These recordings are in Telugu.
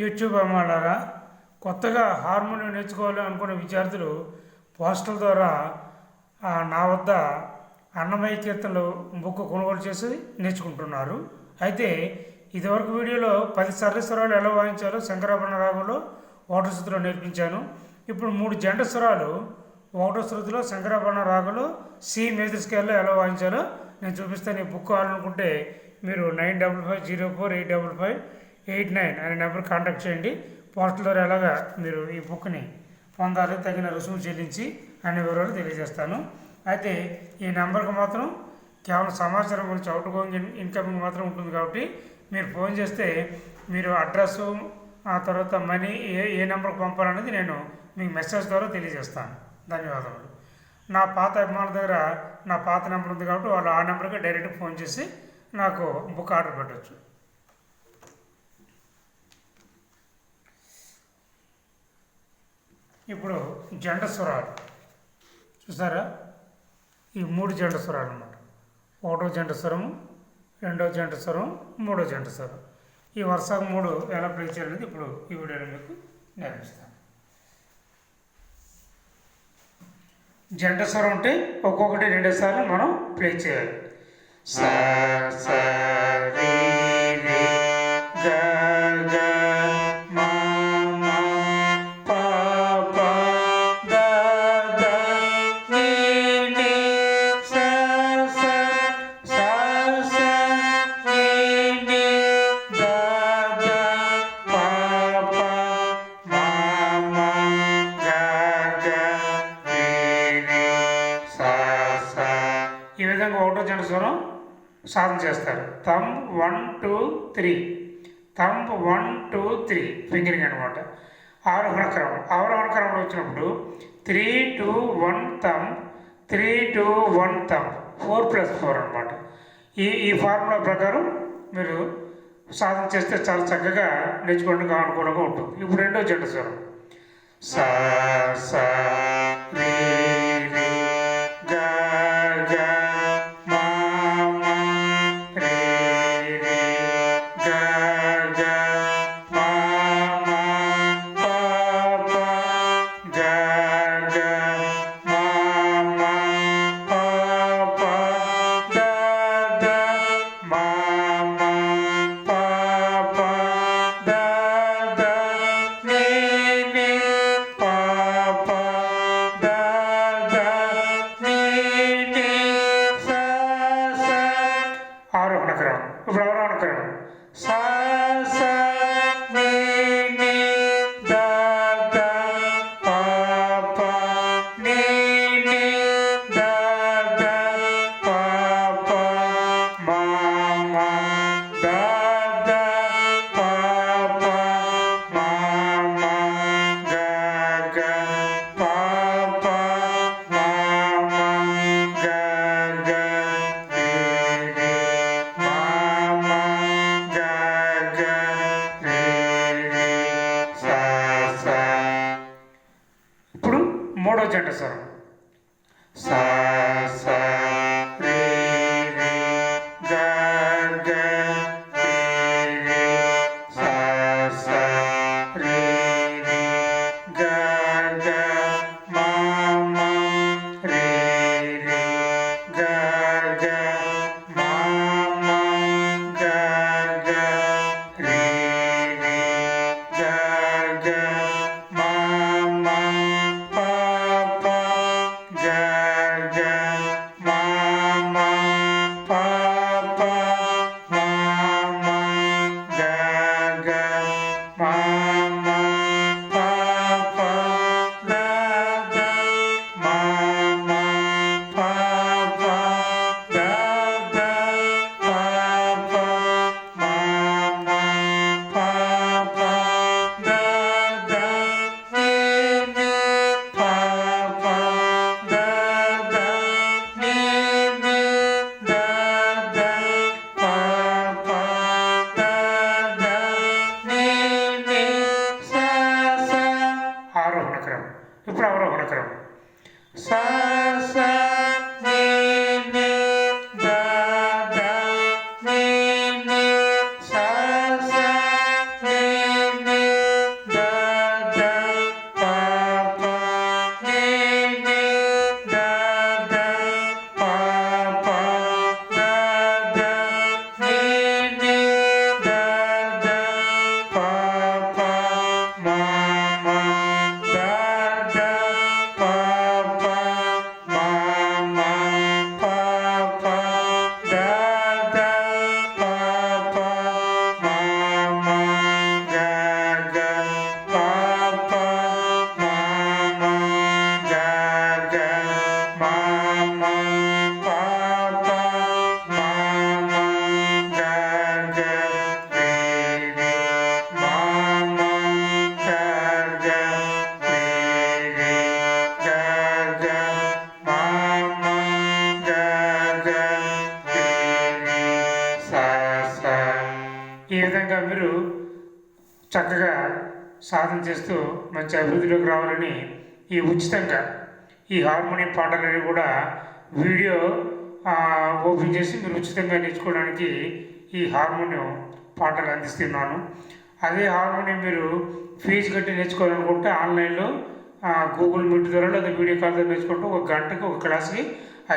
యూట్యూబ్ అమ్మాడారా కొత్తగా హార్మోనియం నేర్చుకోవాలి అనుకున్న విద్యార్థులు పోస్టల్ ద్వారా నా వద్ద అన్నమయ కీర్తనలు బుక్ కొనుగోలు చేసి నేర్చుకుంటున్నారు. అయితే ఇదివరకు వీడియోలో పది సర్వేశ్వరాలు ఎలా వాయించాలో శంకరాభరణ రాగంలో ఒకటో శృతిలో నేర్పించాను. ఇప్పుడు మూడు జంట స్వరాలు ఒకటో శృతిలో శంకరాభరణ రాగంలో సి మేజర్ స్కేల్లో ఎలా వాయించాలో నేను చూపిస్తాను. ఈ బుక్ కావాలనుకుంటే మీరు nine double five zero four eight double five eight nine అనే నెంబర్ కాంటాక్ట్ చేయండి. పోస్టల్ ద్వారా ఎలాగా మీరు ఈ బుక్ని పొందాలి తగిన రుసుము చెల్లించి అనే వివరాలు తెలియజేస్తాను. అయితే ఈ నెంబర్కి మాత్రం కేవలం సమాచారం గురించి అవుట్ గోయింగ్ ఇన్కమింగ్ మాత్రం ఉంటుంది కాబట్టి మీరు ఫోన్ చేస్తే మీరు అడ్రస్సు ఆ తర్వాత మనీ ఏ ఏ నెంబర్కి పంపాలనేది నేను మీకు మెసేజ్ ద్వారా తెలియజేస్తాను. ధన్యవాదములు. నా పాత అభిమానుల దగ్గర నా పాత నెంబర్ ఉంది కాబట్టి వాళ్ళు ఆ నెంబర్కి డైరెక్ట్ ఫోన్ చేసి నాకు బుక్ ఆర్డర్ పెట్టచ్చు. ఇప్పుడు జంట స్వరాలు. చూసారా? ఈ మూడు జంట స్వరాలు అన్నమాట. ఒకటో జంట స్వరము రెండో జంట స్వరం మూడో జంట స్వరం. ఈ వరుస మూడు ఎలా ప్లే చేయాలనేది ఇప్పుడు ఈ వీడియోలో మీకు నేర్పిస్తాను. జంట స్వరం ఉంటే ఒక్కొక్కటి రెండు సార్లు మనం ప్లే చేయాలి. సా సాధన చేస్తారు. Thumb one two three. Thumb one two three. Fingering అనమాట ఆరోహణ క్రమం. ఆరోహణ క్రమంలో వచ్చినప్పుడు three two one thumb three two one thumb four plus four అనమాట ఈ ఈ ఫార్ములా ప్రకారం మీరు సాధన చేస్తే చాలా చక్కగా నేర్చుకోవడానికి అనుకూలంగా ఉంటుంది. ఇప్పుడు రెండో జంట స్వరం. సా సా ఆరోహణ క్రమం ఇప్పుడు అవరోహణ క్రమం సా మూడో జంట మీరు చక్కగా సాధన చేస్తూ మంచి అభివృద్ధిలోకి రావాలని ఈ ఉచితంగా ఈ హార్మోనియం పాటలని కూడా వీడియో ఓపెన్ చేసి మీరు ఉచితంగా నేర్చుకోవడానికి ఈ హార్మోనియం పాటలు అందిస్తున్నాను. అదే హార్మోనియం మీరు ఫీజు కట్టి నేర్చుకోవాలనుకుంటే ఆన్లైన్లో గూగుల్ మీట్ ద్వారా లేదా వీడియో కాల్ ద్వారా నేర్చుకుంటే ఒక గంటకు ఒక క్లాస్కి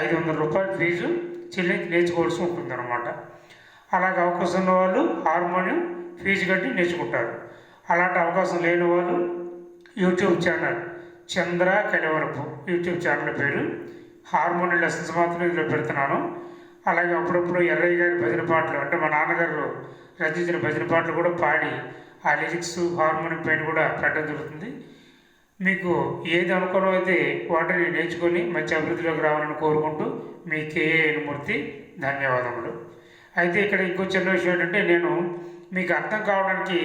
ఐదు వందల రూపాయలు ఫీజు చెల్లించి నేర్చుకోవాల్సి ఉంటుందన్నమాట. అలాగే అవకాశం ఉన్న వాళ్ళు హార్మోనియం ఫీజు కట్టి నేర్చుకుంటారు. అలాంటి అవకాశం లేని వాళ్ళు YouTube channel Chandra Kalivarapu YouTube channel పేరు. హార్మోనియం లెసన్స్ మాత్రం ఇందులో పెడుతున్నాను. అలాగే అప్పుడప్పుడు ఎర్రయ్య గారి భజన పాటలు అంటే మా నాన్నగారు రచించిన భజన పాటలు కూడా పాడి ఆ లిరిక్స్ హార్మోనియం పైన కూడా పెట్టడం జరుగుతుంది. మీకు ఏది అనుకోవడం అయితే వాటిని నేర్చుకొని మంచి అభివృద్ధిలోకి రావాలని కోరుకుంటూ మీ కేఏ మూర్తి ధన్యవాదములు. అయితే ఇక్కడ ఇంకో చిన్న విషయం ఏంటంటే నేను మీకు అర్థం కావడానికి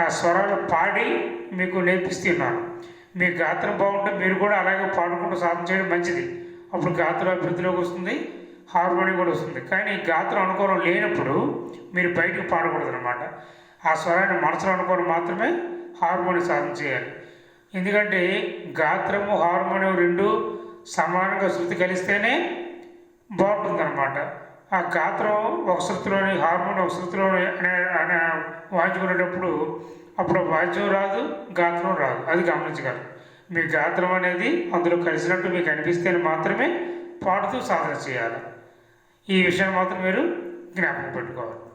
ఆ స్వరాలు పాడి మీకు నేర్పిస్తున్నాను మీ గాత్రం బాగుంటే మీరు కూడా అలాగే పాడుకుంటూ సాధన చేయడం మంచిది. అప్పుడు గాత్రం అభివృద్ధిలోకి వస్తుంది హార్మోనియం కూడా వస్తుంది. కానీ గాత్రం అనుకోవడం లేనప్పుడు మీరు బయటకు పాడకూడదు అనమాట ఆ స్వరాన్ని మనసులో అనుకోవడం మాత్రమే హార్మోనియం సాధన చేయాలి. ఎందుకంటే గాత్రము హార్మోనియం రెండు సమానంగా శృతి కలిస్తేనే బాగుంటుందన్నమాట. ఆ గాత్రం ఒక శృతిలోని హార్మోన్ ఒక శృతిలోని అనే అనే వాయించుకునేటప్పుడు అప్పుడు వాద్యం రాదు గాత్రం రాదు. అది గమనించగలరు మీ గాత్రం అనేది అందులో కలిసినట్టు మీకు అనిపిస్తేనే మాత్రమే పాడుతూ సాధన చేయాలి. ఈ విషయాన్ని మాత్రం మీరు జ్ఞాపకం పెట్టుకోవాలి.